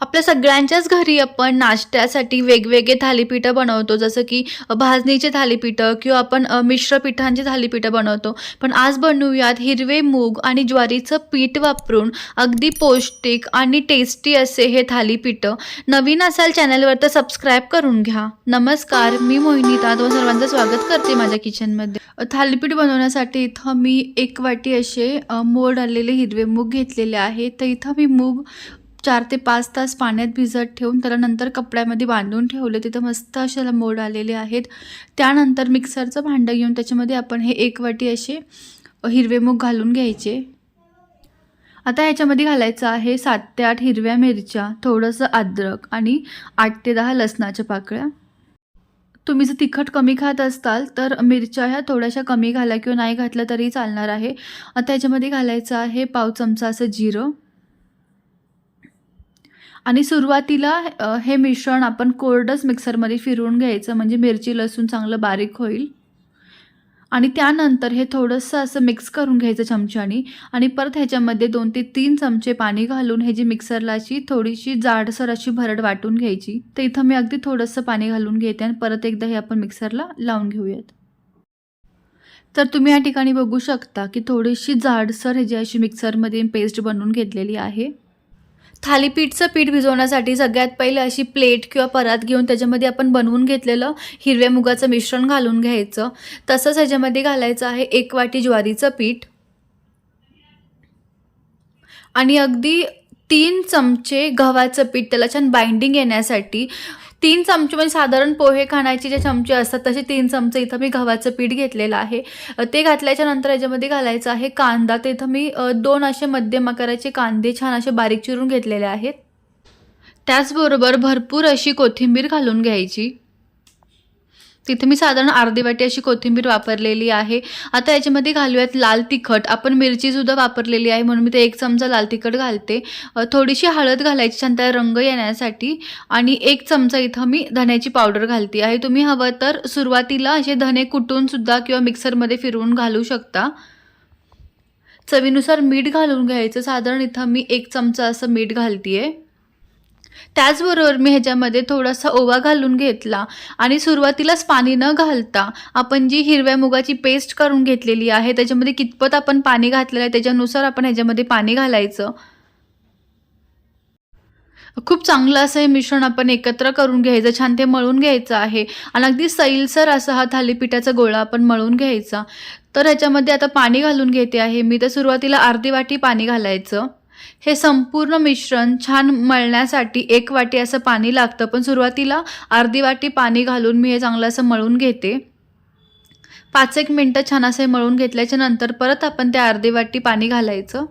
आपल्या सगळ्यांच्याच घरी आपण नाश्त्यासाठी वेगवेगळे थालीपीठं बनवतो. जसं की भाजणीचे थालीपीठं किंवा आपण मिश्र पिठांची थालीपीठं बनवतो. पण आज बनवूयात हिरवे मूग आणि ज्वारीचं पीठ वापरून अगदी पौष्टिक आणि टेस्टी असे हे थालीपीठं. नवीन असाल चॅनलवर तर सबस्क्राईब करून घ्या. नमस्कार मी मोहिनीता तो सर्वांचं स्वागत करते माझ्या किचनमध्ये. थालीपीठ बनवण्यासाठी इथं मी एक वाटी असे मोड आलेले हिरवे मूग घेतलेले आहे. तर इथं मी मूग चार ते पाच तास पाण्यात भिजत ठेवून त्याला नंतर कपड्यामध्ये बांधून ठेवले. तिथं मस्त अशाला मोड आलेले आहेत. त्यानंतर मिक्सरचं भांडं घेऊन त्याच्यामध्ये आपण हे एक वाटी असे हिरवे मूग घालून घ्यायचे. आता ह्याच्यामध्ये घालायचं आहे सात ते आठ हिरव्या मिरच्या थोडंसं अद्रक आणि आठ ते दहा लसणाच्या पाकळ्या. तुम्ही जर तिखट कमी खात असाल तर मिरच्या ह्या थोड्याशा कमी घाला किंवा नाही घातलं तरी चालणार आहे. आता ह्याच्यामध्ये घालायचं आहे पाव चमचा असं जिरं. आणि सुरुवातीला हे मिश्रण आपण कोरडंच मिक्सरमध्ये फिरवून घ्यायचं म्हणजे मिरची लसूण चांगलं बारीक होईल. आणि त्यानंतर हे थोडंसं असं मिक्स करून घ्यायचं चमच्यानी आणि परत ह्याच्यामध्ये दोन ते तीन चमचे पाणी घालून हे जी मिक्सरला अशी थोडीशी जाडसर अशी भरड वाटून घ्यायची तर इथं मी अगदी थोडंसं पाणी घालून घेते आणि परत एकदा हे आपण मिक्सरला लावून घेऊयात. तर तुम्ही या ठिकाणी बघू शकता की थोडीशी जाडसर हे जी अशी मिक्सरमध्ये पेस्ट बनवून घेतलेली आहे. थालीपीठचं पीठ भिजवण्यासाठी सगळ्यात पहिले अशी प्लेट किंवा परात घेऊन त्याच्यामध्ये आपण बनवून घेतलेलं हिरव्या मुगाचं मिश्रण घालून घ्यायचं. तसंच ह्याच्यामध्ये घालायचं आहे एक वाटी ज्वारीचं पीठ. आणि अगदी तीन चमचे गव्हाचं पीठ त्याला छान बाइंडिंग येण्यासाठी तीन चमचे म्हणजे साधारण पोहे खाण्याचे जे चमचे असतात तसे तीन चमचे इथं मी गव्हाचं पीठ घेतलेलं आहे. ते घातल्याच्या नंतर याच्यामध्ये घालायचं आहे कांदा. तर इथं मी दोन असे मध्यम आकाराचे कांदे छान असे बारीक चिरून घेतलेले आहेत. त्याचबरोबर भरपूर अशी कोथिंबीर घालून घ्यायची. तिथे मी साधारण अर्धी वाटी अशी कोथिंबीर वापरलेली आहे. आता याच्यामध्ये घालूयात लाल तिखट. आपण मिरचीसुद्धा वापरलेली आहे म्हणून मी ते एक चमचा लाल तिखट घालते. थोडीशी हळद घालायची छान त्याला रंग येण्यासाठी. आणि एक चमचा इथं मी धण्याची पावडर घालते आहे. तुम्ही हवं तर सुरुवातीला असे धणे कुटूनसुद्धा किंवा मिक्सरमध्ये फिरवून घालू शकता. चवीनुसार मीठ घालून घ्यायचं. साधारण इथं मी एक चमचा असं मीठ घालते आहे त्याचबरोबर मी ह्याच्यामध्ये थोडासा ओवा घालून घेतला आणि सुरुवातीलाच पाणी न घालता आपण जी हिरव्या मुगाची पेस्ट करून घेतलेली आहे त्याच्यामध्ये कितपत आपण पाणी घातलेलं आहे त्याच्यानुसार आपण ह्याच्यामध्ये पाणी घालायचं. खूप चांगलं असं हे मिश्रण आपण एकत्र करून घ्यायचं छान ते मळून घ्यायचं आहे. आणि अगदी सैलसर असा हा थालीपीठाचा गोळा आपण मळून घ्यायचा. तर ह्याच्यामध्ये आता पाणी घालून घेते आहे. मी तर सुरुवातीला अर्धी वाटी पाणी घालायचं. हे संपूर्ण मिश्रण छान मळण्यासाठी एक वाटी असं पाणी लागतं पण सुरुवातीला अर्धी वाटी पाणी घालून मी हे चांगलं असं मळून घेते. पाच एक मिनटं छान असं हे मळून घेतल्याच्या नंतर परत आपण त्या अर्धी वाटी पाणी घालायचं.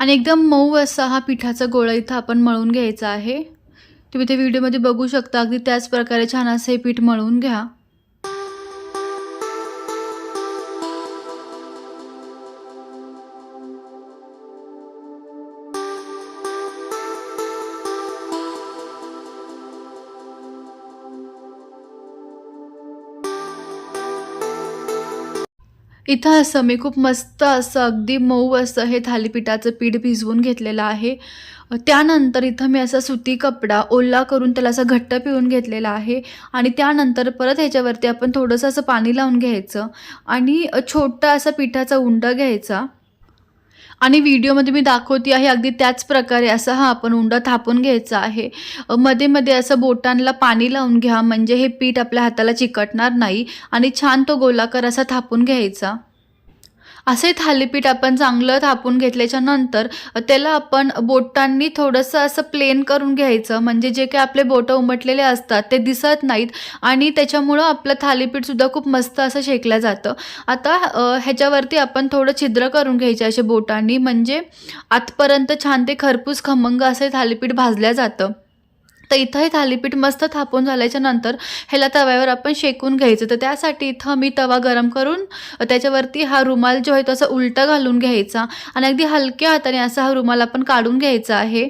आणि एकदम मऊ असा हा पिठाचा गोळा इथं आपण मळून घ्यायचा आहे. तुम्ही ते व्हिडिओमध्ये बघू शकता अगदी त्याच प्रकारे छान असं हे पीठ मळून घ्या. इथं असं मी खूप मस्त असं अगदी मऊ असं हे थालीपीठाचं पीठ भिजवून घेतलेलं आहे. त्यानंतर इथं मी असा सुती कपडा ओला करून त्याला असं घट्ट पिळून घेतलेला आहे. आणि त्यानंतर परत ह्याच्यावरती आपण थोडंसं असं पाणी लावून घ्यायचं. आणि छोटा असा पिठाचा उंडा घ्यायचा. आणि व्हिडिओमध्ये मी दाखवते आहे अगदी त्याच प्रकारे असा हा आपण उंडा थापून घ्यायचा आहे. मध्ये मध्ये असं बोटांना पाणी लावून घ्या म्हणजे हे पीठ आपल्या हाताला चिकटणार नाही आणि छान तो गोलाकार असा थापून घ्यायचा. असे थालीपीठ आपण चांगलं थापून घेतल्याच्या नंतर त्याला आपण बोटांनी थोडंसं असं प्लेन करून घ्यायचं. म्हणजे जे काही आपले बोटं उमटलेले असतात ते दिसत नाहीत आणि त्याच्यामुळं आपलं थालीपीठसुद्धा खूप मस्त असं शेकलं जातं. आता ह्याच्यावरती आपण थोडं छिद्र करून घ्यायचे असे बोटांनी. म्हणजे आतपर्यंत छान ते खरपूस खमंग असे थालीपीठ भाजल्या जातं. तर इथं हे थालीपीठ मस्त थापून झाल्याच्यानंतर ह्याला तव्यावर आपण शेकून घ्यायचं. तर त्यासाठी इथं मी तवा गरम करून त्याच्यावरती हा रुमाल जो आहे तो असा उलटा घालून घ्यायचा आणि अगदी हलक्या हाताने असा हा रुमाल आपण काढून घ्यायचा आहे.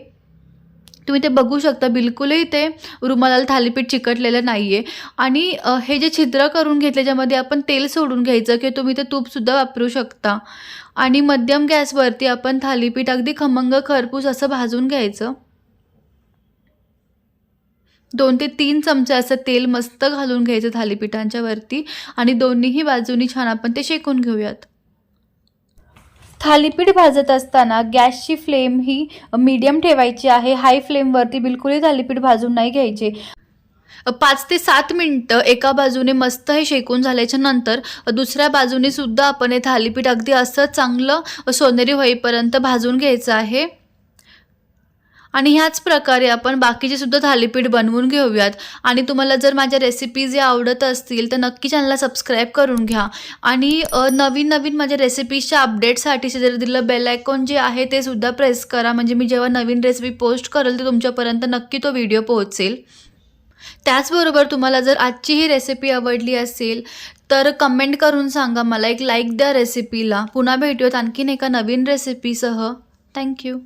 तुम्ही ते बघू शकता बिलकुलही ते रुमालाला थालीपीठ चिकटलेलं नाही आहे आणि हे जे छिद्र करून घेतले ज्यामध्ये आपण तेल सोडून घ्यायचं किंवा तुम्ही ते तूपसुद्धा वापरू शकता. आणि मध्यम गॅसवरती आपण थालीपीठ अगदी खमंग खरपूस असं भाजून घ्यायचं. दोन ते तीन चमचे असं तेल मस्त घालून घ्यायचं थालीपीठांच्या वरती आणि दोन्हीही बाजूनी छान आपण ते शेकून घेऊयात. थालीपीठ भाजत असताना गॅसची फ्लेम ही मीडियम ठेवायची आहे. हाय फ्लेमवरती बिलकुलही थालीपीठ भाजून नाही घ्यायचे. पाच ते सात मिनटं एका बाजूने मस्त हे शेकून झाल्याच्यानंतर दुसऱ्या बाजूने सुद्धा आपण हे थालीपीठ अगदी असं चांगलं सोनेरी होईपर्यंत भाजून घ्यायचं आहे. आणि ह्याच प्रकारे आपण बाकीचे सुद्धा थालीपीठ बनवून घेऊयात. आणि तुम्हाला जर माझ्या रेसिपीज या आवडत असतील तर नक्की चॅनलला सबस्क्राईब करून घ्या. आणि नवीन नवीन माझ्या रेसिपीजच्या अपडेटसाठी जर दिलं बेल आयकॉन जे आहे ते सुद्धा प्रेस करा. म्हणजे मी जेव्हा नवीन रेसिपी पोस्ट करेल तर तुमच्यापर्यंत नक्की तो व्हिडिओ पोहोचेल. त्याचबरोबर तुम्हाला जर आजची ही रेसिपी आवडली असेल तर कमेंट करून सांगा. मला एक लाईक द्या रेसिपीला पुन्हा भेटूयात आणखीन एका नवीन रेसिपीसह थँक्यू